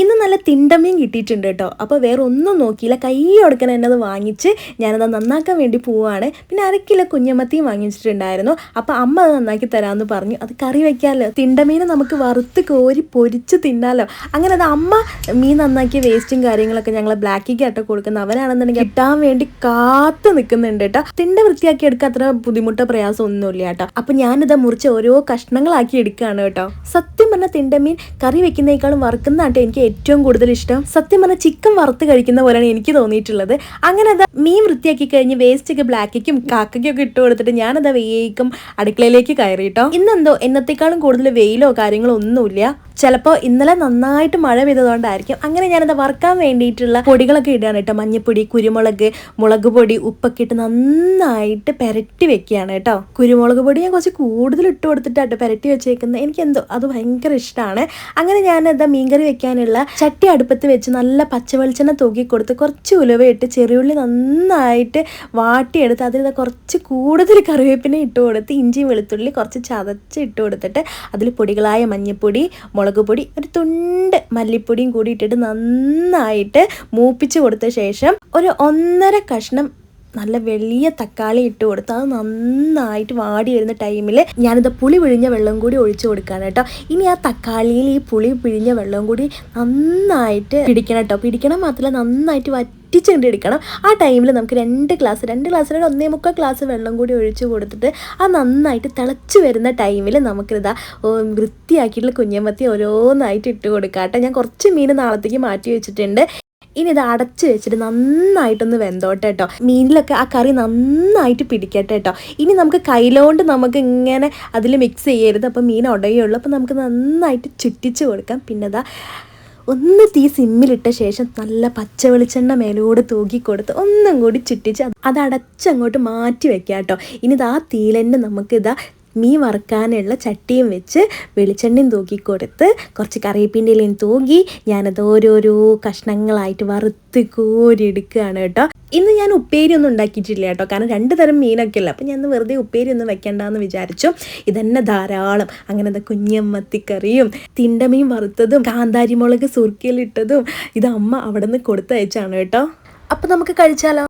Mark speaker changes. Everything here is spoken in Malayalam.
Speaker 1: ഇന്ന് നല്ല തിണ്ടമീൻ കിട്ടിയിട്ടുണ്ട് കേട്ടോ. അപ്പോൾ വേറെ ഒന്നും നോക്കിയില്ല. കൈ കൊടുക്കണ എന്നത് വാങ്ങിച്ച് ഞാനത് നന്നാക്കാൻ വേണ്ടി പോവാണ്. പിന്നെ അര കിലോ കുഞ്ഞമത്തിയും വാങ്ങിച്ചിട്ടുണ്ടായിരുന്നു. അപ്പോൾ അമ്മ അത് നന്നാക്കി തരാമെന്ന് പറഞ്ഞു. അത് കറി വയ്ക്കാമല്ലോ തിണ്ടമീനെ നമുക്ക് വറുത്ത് കോരി പൊരിച്ച് തിന്നാലോ. അങ്ങനെ അത് അമ്മ മീൻ നന്നാക്കിയ വേസ്റ്റും കാര്യങ്ങളൊക്കെ ഞങ്ങൾ ബ്ലാക്കിക്ക് ആട്ടോ കൊടുക്കുന്നത്. അവരാണെന്നുണ്ടെങ്കിൽ കിട്ടാൻ വേണ്ടി കാത്തു നിൽക്കുന്നുണ്ട് കേട്ടോ. തിണ്ട വൃത്തിയാക്കി എടുക്കാൻ അത്ര ബുദ്ധിമുട്ടോ പ്രയാസം ഒന്നുമില്ല കേട്ടോ. അപ്പോൾ ഞാനിത് മുറിച്ച് ഓരോ കഷ്ണങ്ങളാക്കി എടുക്കുകയാണ് കേട്ടോ. സത്യം പറഞ്ഞ തിണ്ടമീൻ കറി വയ്ക്കുന്നതിനേക്കാളും വറുക്കുന്നതാട്ടോ എനിക്ക് ഏറ്റവും കൂടുതൽ ഇഷ്ടം? സത്യം പറഞ്ഞാൽ ചിക്കൻ വറുത്ത് കഴിക്കുന്ന പോലെയാണ് എനിക്ക് തോന്നിയിട്ടുള്ളത്. അങ്ങനെ അത് മീൻ വൃത്തിയാക്കി കഴിഞ്ഞ് വേസ്റ്റ് ഒക്കെ ബ്ലാക്കിക്കും കാക്കയ്ക്കും ഒക്കെ ഇട്ട് കൊടുത്തിട്ട് ഞാനത് വേഗം അടുക്കളയിലേക്ക് കയറി കേട്ടോ ഇന്നെന്തോ എന്നത്തേക്കാളും കൂടുതൽ വെയിലോ കാര്യങ്ങളോ ഒന്നുമില്ല. ചിലപ്പോൾ ഇന്നലെ നന്നായിട്ട് മഴ പെയ്തതുകൊണ്ടായിരിക്കും. അങ്ങനെ ഞാനത് വറുക്കാൻ വേണ്ടിയിട്ടുള്ള പൊടികളൊക്കെ ഇടുകയാണ് കേട്ടോ. മഞ്ഞപ്പൊടി കുരുമുളക് മുളക് പൊടി ഉപ്പൊക്കെ ഇട്ട് നന്നായിട്ട് പെരട്ടി വെക്കുകയാണ് കേട്ടോ. കുരുമുളക് പൊടി ഞാൻ കുറച്ച് കൂടുതൽ ഇട്ട് കൊടുത്തിട്ടാട്ടോ പെരട്ടി വെച്ചേക്കുന്നത്. എനിക്ക് എന്തോ അത് ഭയങ്കര ഇഷ്ടമാണ്. അങ്ങനെ ഞാനത് മീൻകറി വെക്കാനുള്ള ചട്ടി അടുപ്പത്ത് വെച്ച് നല്ല പച്ചവെളിച്ചെണ്ണ തൂക്കി കൊടുത്ത് കുറച്ച് ഉലുവയിട്ട് ചെറിയുള്ളി നന്നായിട്ട് വാട്ടിയെടുത്ത് അതിൽ കുറച്ച് കൂടുതൽ കറിവേപ്പിനെ ഇട്ട് കൊടുത്ത് ഇഞ്ചി വെളുത്തുള്ളി കുറച്ച് ചതച്ച് ഇട്ട് കൊടുത്തിട്ട് അതിൽ പൊടികളായ മഞ്ഞപ്പൊടി പൊടി ഒരു തുണ്ട് മല്ലിപ്പൊടിയും കൂടി ഇട്ടിട്ട് നന്നായിട്ട് മൂപ്പിച്ച് കൊടുത്ത ശേഷം ഒരു ഒന്നര കഷ്ണം നല്ല വലിയ തക്കാളി ഇട്ട് കൊടുത്ത് അത് നന്നായിട്ട് വാടി വരുന്ന ടൈമിൽ ഞാനിത് പുളി പിഴിഞ്ഞ വെള്ളം കൂടി ഒഴിച്ചു കൊടുക്കുകയാണ് കേട്ടോ. ഇനി ആ തക്കാളിയിൽ ഈ പുളി പിഴിഞ്ഞ വെള്ളം കൂടി നന്നായിട്ട് പിടിക്കണം കേട്ടോ. പിടിക്കണം മാത്രമല്ല നന്നായിട്ട് വറ്റിച്ചുകൊണ്ട് എടുക്കണം. ആ ടൈമിൽ നമുക്ക് രണ്ട് ഗ്ലാസ് രണ്ട് ഗ്ലാസ്സിനോട് ഒന്നേ മുക്കാൽ ഗ്ലാസ് വെള്ളം കൂടി ഒഴിച്ച് കൊടുത്തിട്ട് ആ നന്നായിട്ട് തിളച്ച് വരുന്ന ടൈമിൽ നമുക്കിതാ വൃത്തിയാക്കിയിട്ടുള്ള കുഞ്ഞമ്മത്തി ഓരോന്നായിട്ട് ഇട്ട് കൊടുക്കാം കേട്ടോ. ഞാൻ കുറച്ച് മീൻ നാളത്തേക്ക് മാറ്റി വെച്ചിട്ടുണ്ട്. ഇനി ഇത് അടച്ച് വെച്ചിട്ട് നന്നായിട്ടൊന്ന് വെന്തോട്ടെ കേട്ടോ മീനിലൊക്കെ ആ കറി നന്നായിട്ട് പിടിക്കട്ടെ കേട്ടോ ഇനി നമുക്ക് കയ്യിലോണ്ട് നമുക്ക് ഇങ്ങനെ അതിൽ മിക്സ് ചെയ്യരുത്. അപ്പോൾ മീൻ ഉടയുള്ളൂ അപ്പോൾ നമുക്ക് നന്നായിട്ട് ചുറ്റിച്ച് കൊടുക്കാം. പിന്നെ അതാ ഒന്ന് തീ സിമ്മിലിട്ട ശേഷം നല്ല പച്ച വെളിച്ചെണ്ണ മേലോട് തൂക്കി കൊടുത്ത് ഒന്നും കൂടി ചുറ്റിച്ച് അത് അടച്ചങ്ങോട്ട് മാറ്റി വെക്കാം കേട്ടോ ഇനി ഇതാ തീലന്നെ നമുക്ക് ഇതാ മീൻ വറുക്കാനുള്ള ചട്ടിയും വെച്ച് വെളിച്ചെണ്ണയും തൂക്കി കൊടുത്ത് കുറച്ച് കറിവേപ്പിന്റെയിലും തൂക്കി ഞാനത് ഓരോരോ കഷ്ണങ്ങളായിട്ട് വറുത്ത് കോരിയെടുക്കുകയാണ് കേട്ടോ. ഇന്ന് ഞാൻ ഉപ്പേരി ഒന്നും ഉണ്ടാക്കിയിട്ടില്ല കേട്ടോ. കാരണം രണ്ട് തരം മീനൊക്കെ അല്ല അപ്പം ഞാൻ വെറുതെ ഉപ്പേരി ഒന്നും വെക്കണ്ടെന്ന് വിചാരിച്ചു. ഇതന്നെ ധാരാളം. അങ്ങനെ എന്താ കുഞ്ഞമ്മത്തിക്കറിയും തിണ്ടമീൻ വറുത്തതും കാന്താരിമുളക് മുളക് സുർക്കയിലിട്ടതും ഇത് അമ്മ അവിടെ നിന്ന് കൊടുത്തയച്ചാണ് കേട്ടോ. അപ്പം നമുക്ക് കഴിച്ചാലോ?